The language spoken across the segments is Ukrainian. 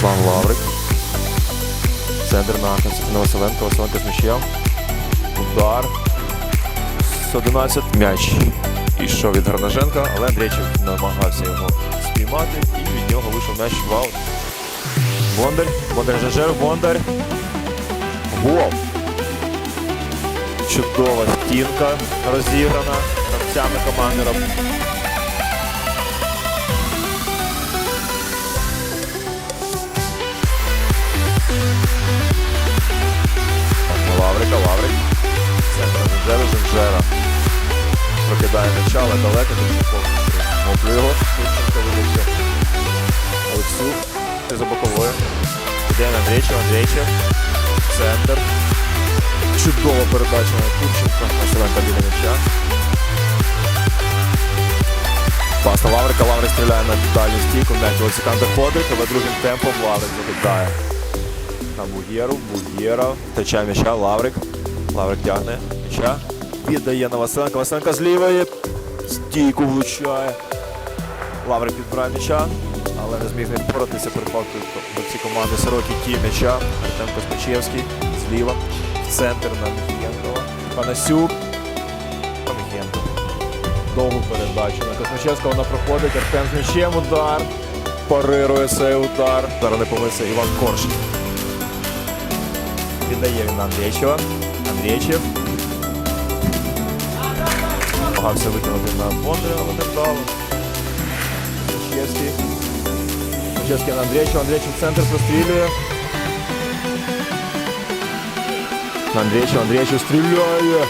Руслан Лаврик. Центр на Константина Василенко. Василенко з м'ячем. Удар. З 11. М'яч ішов від Гарнаженка, але Андрійчик намагався його спіймати. І від нього вийшов м'яч в аут. Бондар. Бондар Жежер. Бондар. Гол. Чудова стінка розіграна гравцями команди. Прокидає м'яча, але далеко Турченков. Моплю його. Турченко вилучив. Олексюк. Ти за боковою. Іде на Андрійчев, Андрійчев. Центр. Чудова передача на Турченка. Василенко біля м'яча. Пас на Лаврика. Лаврик стріляє на дальню стійку. М'яч Олексікан доходить, але другим темпом Лаврик закидає. На Бугєру, Бугєра, втрачає м'яча, Лаврик. Лаврик тягне м'яча. Віддає на Василенка. Василенка з. Стійку влучає. Лаврик підбирає м'яча, але не зміг не впоратися перепав до ці команди Сирокі ті м'яча. Артем Космачевський зліва. В центр на Міхієнкова. Панасюк. Та Довгу передачу на Космачевського вона проходить. Артем з м'ячем удар. Парирує цей удар. Зараз не помилився Іван Корж. Віддає він на Андрійчева. Андрійчев. Намагався викинути на Бондаря, але не вдало. Чешський. Чешський на Андрійчева. Андрійчев в центр прострілює. На Андрійчева. Андрійчев стріляє.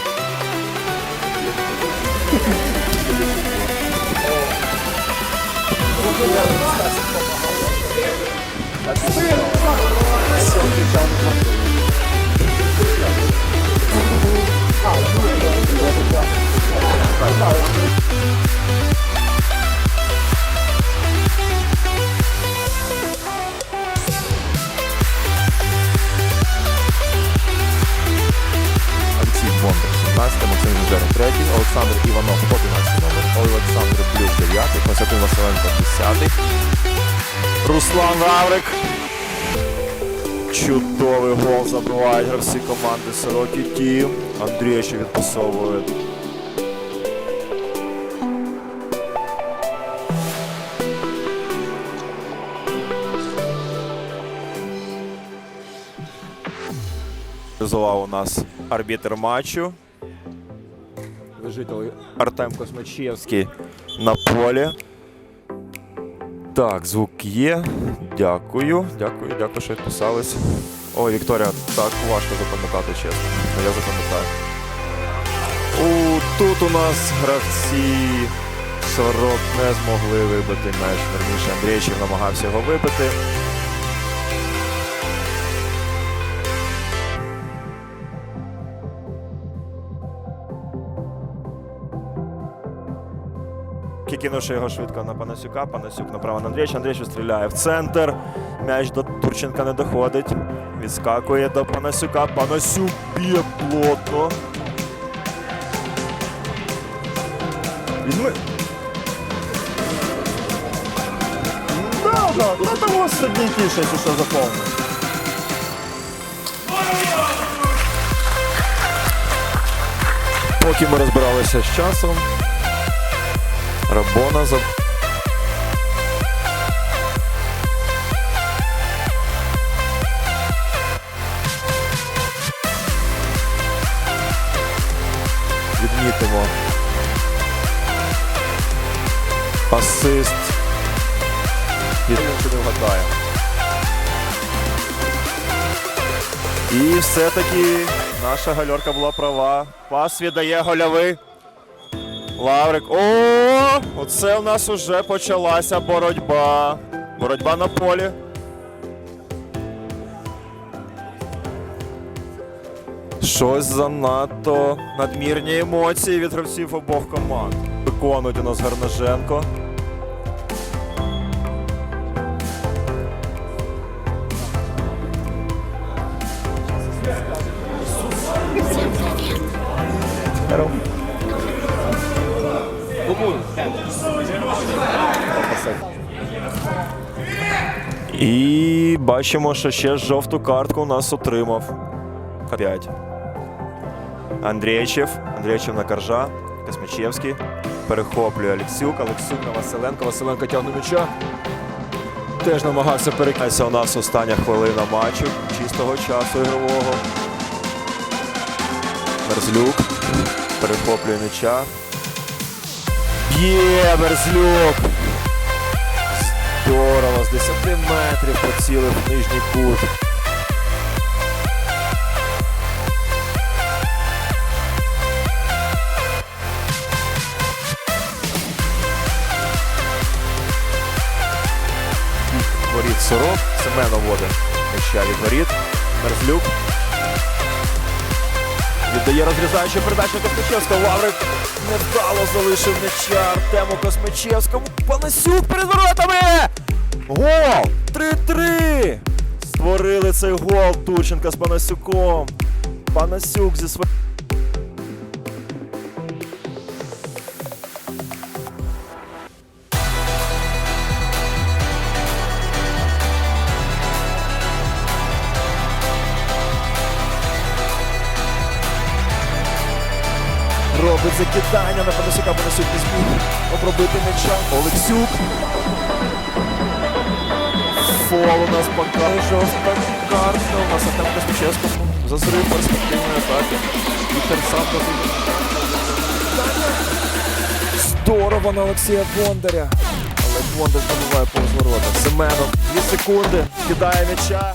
Олексій Олександр Іванов, 11 номер, Олександр Блюк, 9, Константин Василенко, 10. Руслан Раврик. Чудовий гол забивають гравці команди Сирокі Тім. Андрій ще відпасовує. Реалізував у нас арбітр матчу. Житель Артем Космачевський на полі. Так, звук є. Дякую. Дякую, дякую, що відписались. Ой, Вікторія, так важко запам'ятати, чесно. Ну, я запам'ятаю. Тут у нас гравці Сорок не змогли вибити м'яч. Верніше Андрійчик намагався його вибити. Кинувши його швидко на Панасюка, Панасюк направо на Андрійча, Андрійчик стріляє в центр. М'яч до Турченка не доходить. Відскакує до Панасюка. Панасюк б'є плотно. Візьми. Да, да, ну того сьогодні тіше, що заповнив. Поки ми розбиралися з часом, Рабона за. Відмітимо. Не вгадає. І все-таки наша гальорка була права. Пас віддає гольовий. Лаврик. О, оце у нас уже почалася боротьба. Боротьба на полі. Щось занадто надмірні емоції від гравців обох команд. Виконують у нас Гарнаженко. І бачимо, що ще жовту картку у нас отримав. 5. Андрійчев. Андрійчев на Каржа. Космичевський. Перехоплює Алексюк. Алексюк на Василенко. Василенко тягне м'яча. Теж намагався перекинутися. У нас остання хвилина матчу. Чистого часу ігрового. Мерзлюк. Перехоплює м'яча. Б'є Мерзлюк. Здорово, з 10 метрів поцілив в нижній кут. Воріт Сорок. Семенов водить м'яча від воріт. Мерзлюк. Віддає розрізаючу передачу Космичевського. Лаврик невдало залишив м'яча Артему Космичевському. Панасюк перед воротами! Гол! 3-3! Створили цей гол Турченка з Панасюком. Панасюк зі своїм. Робить закидання на Панасюка. Панасюк не зміг обробити м'яча. Олексюк. Фол у нас показує жорстка карта. У нас Артем Космичевського за зрив перспективної атаки. Сам досить. Здорово на Олексія Бондаря. Але Бондар забуває повз ворота. Семенов. Дві секунди. Кидає м'яча.